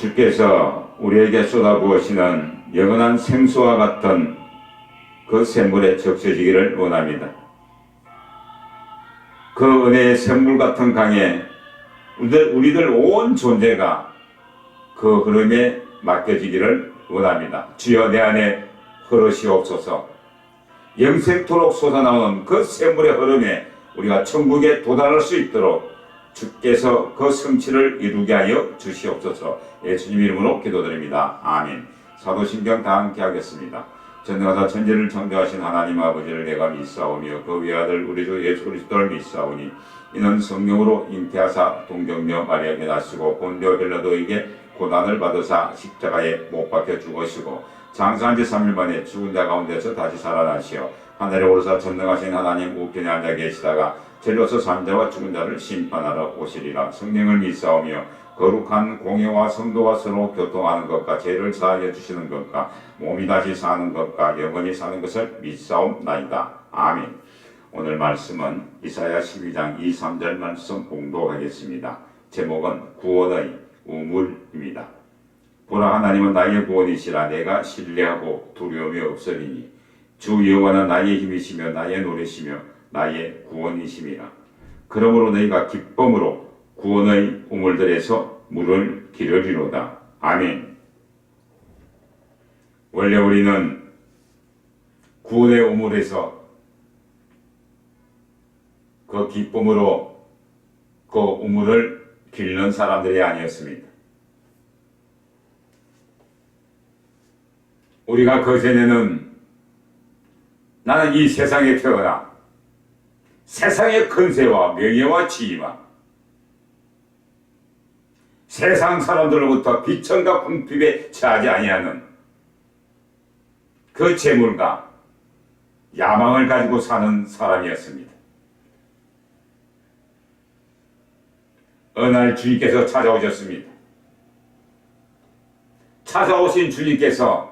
주께서 우리에게 쏟아부으시는 영원한 생수와 같은 그 샘물에 적셔지기를 원합니다. 그 은혜의 샘물 같은 강에 우리들, 우리들 온 존재가 그 흐름에 맡겨지기를 원합니다. 주여 내 안에 흐르시옵소서. 영생토록 솟아나오는 그 샘물의 흐름에 우리가 천국에 도달할 수 있도록 주께서 그 성취를 이루게 하여 주시옵소서. 예수님 이름으로 기도드립니다. 아멘. 사도신경 다 함께 하겠습니다. 전능하사 천지를 창조하신 하나님 아버지를 내가 믿사오며 그 외아들 우리 주 예수 그리스도를 믿사오니 이는 성령으로 잉태하사 동정녀 마리아에게 나시고 본디오 벨라도에게 고난을 받으사 십자가에 못 박혀 죽으시고 장사한 지 3일 만에 죽은 자 가운데서 다시 살아나시어 하늘에 오르사 전능하신 하나님 우편에 앉아 계시다가 절로서 산자와 죽은 자를 심판하러 오시리라 성령을 믿사오며 거룩한 공예와 성도와 서로 교통하는 것과 죄를 사하여 주시는 것과 몸이 다시 사는 것과 영원히 사는 것을 믿사옵나이다. 아멘. 오늘 말씀은 이사야 12장 2, 3절 말씀 공독하겠습니다. 제목은 구원의 우물입니다. 보라 하나님은 나의 구원이시라 내가 신뢰하고 두려움이 없으리니 주 여호와는 나의 힘이시며 나의 노래시며 나의 구원이심이라. 그러므로 너희가 기쁨으로 구원의 우물들에서 물을 기르리로다. 아멘. 원래 우리는 구원의 우물에서 그 기쁨으로 그 우물을 길는 사람들이 아니었습니다. 우리가 그 전에는 나는 이 세상에 태어나 세상의 근세와 명예와 지위와 세상 사람들로부터 비천과 궁핍에 처하지 아니하는 그 재물과 야망을 가지고 사는 사람이었습니다. 어느 날 주님께서 찾아오셨습니다. 찾아오신 주님께서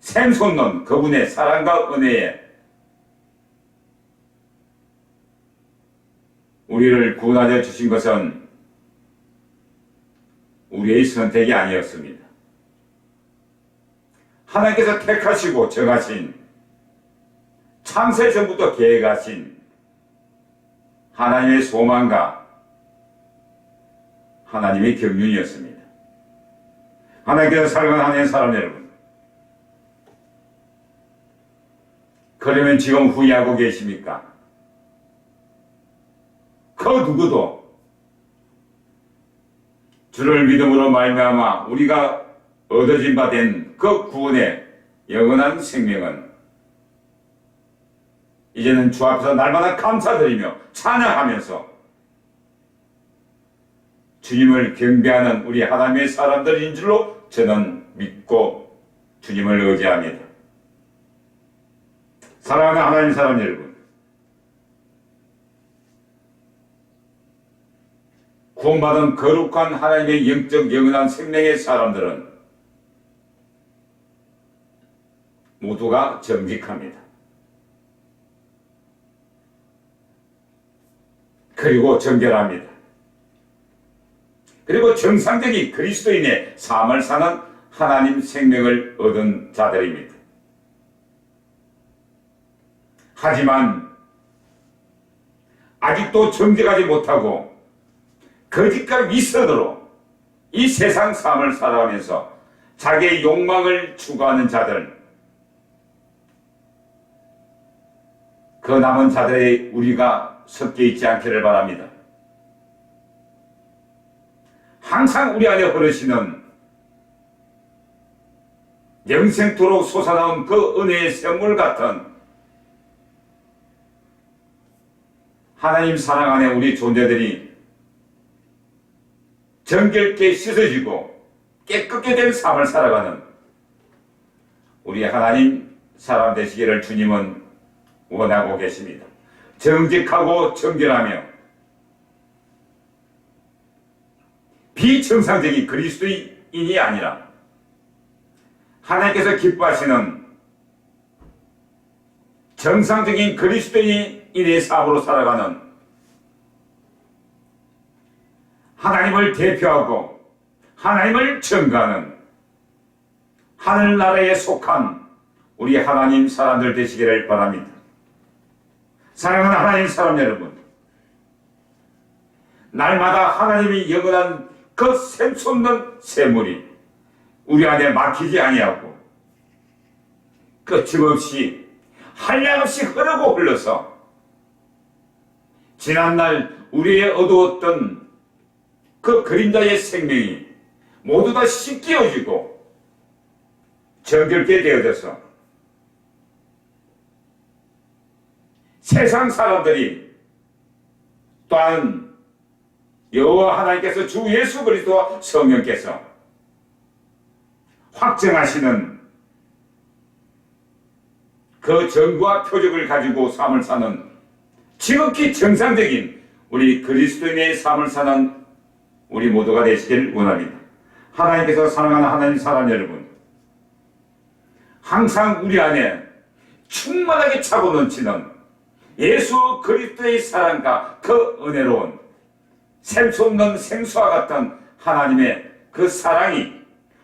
샘솟는 그분의 사랑과 은혜에 우리를 구원하여 주신 것은 우리의 선택이 아니었습니다. 하나님께서 택하시고 정하신 창세 전부터 계획하신 하나님의 소망과 하나님의 경륜이었습니다. 하나님께서 사랑하는 사람 여러분, 그러면 지금 후회하고 계십니까? 그 누구도 주를 믿음으로 말미암아 우리가 얻어진 바 된 그 구원의 영원한 생명은 이제는 주 앞에서 날마다 감사드리며 찬양하면서 주님을 경배하는 우리 하나님의 사람들인 줄로 저는 믿고 주님을 의지합니다. 사랑하는 하나님 사람 여러분, 구원받은 거룩한 하나님의 영적 영원한 생명의 사람들은 모두가 정직합니다. 그리고 정결합니다. 그리고 정상적인 그리스도인의 삶을 사는 하나님 생명을 얻은 자들입니다. 하지만 아직도 정직하지 못하고 거짓과 위선으로 이 세상 삶을 살아가면서 자기의 욕망을 추구하는 자들, 그 남은 자들의 우리가 섞여 있지 않기를 바랍니다. 항상 우리 안에 흐르시는 영생토록 솟아나온 그 은혜의 샘물 같은 하나님 사랑 안에 우리 존재들이 정결케 씻어지고 깨끗게 된 삶을 살아가는 우리 하나님 사람 되시기를 주님은 원하고 계십니다. 정직하고 정결하며 비정상적인 그리스도인이 아니라 하나님께서 기뻐하시는 정상적인 그리스도인 의 삶으로 살아가는 하나님을 대표하고 하나님을 증거하는 하늘나라에 속한 우리 하나님 사람들 되시기를 바랍니다. 사랑하는 하나님 사람 여러분, 날마다 하나님이 영원한 그 샘솟는 샘물이 우리 안에 막히지 아니하고 끝임없이 한량없이 흐르고 흘러서 지난날 우리의 어두웠던 그 그림자의 생명이 모두 다 씻겨지고 정결게 되어져서 세상 사람들이 또한 여호와 하나님께서 주 예수 그리스도와 성령께서 확정하시는 그 정과 표적을 가지고 삶을 사는 지극히 정상적인 우리 그리스도인의 삶을 사는 우리 모두가 되시길 원합니다. 하나님께서 사랑하는 하나님 사람 여러분, 항상 우리 안에 충만하게 차고 넘치는 예수 그리스도의 사랑과 그 은혜로운 샘솟는 생수와 같은 하나님의 그 사랑이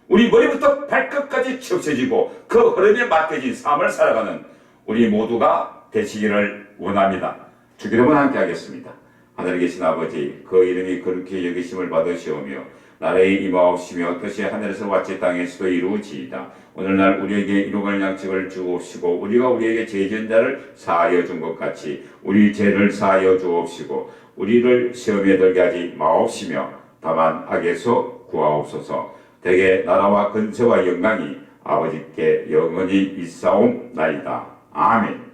우리 머리부터 발끝까지 치우쳐지고 그 흐름에 맡겨진 삶을 살아가는 우리 모두가 되시기를 원합니다. 주기도문 함께 하겠습니다. 하늘에 계신 아버지 그 이름이 그렇게 여기심을 받으시오며 나라의 임하옵시며 뜻이 하늘에서 같이 땅에서도 이루어지이다. 오늘날 우리에게 이루갈 양식을 주옵시고 우리가 우리에게 죄진 자를 사하여 준 것 같이 우리 죄를 사하여 주옵시고 우리를 시험에 들게 하지 마옵시며 다만 악에서 구하옵소서 대개 나라와 근세와 영광이 아버지께 영원히 있사옵나이다. 아멘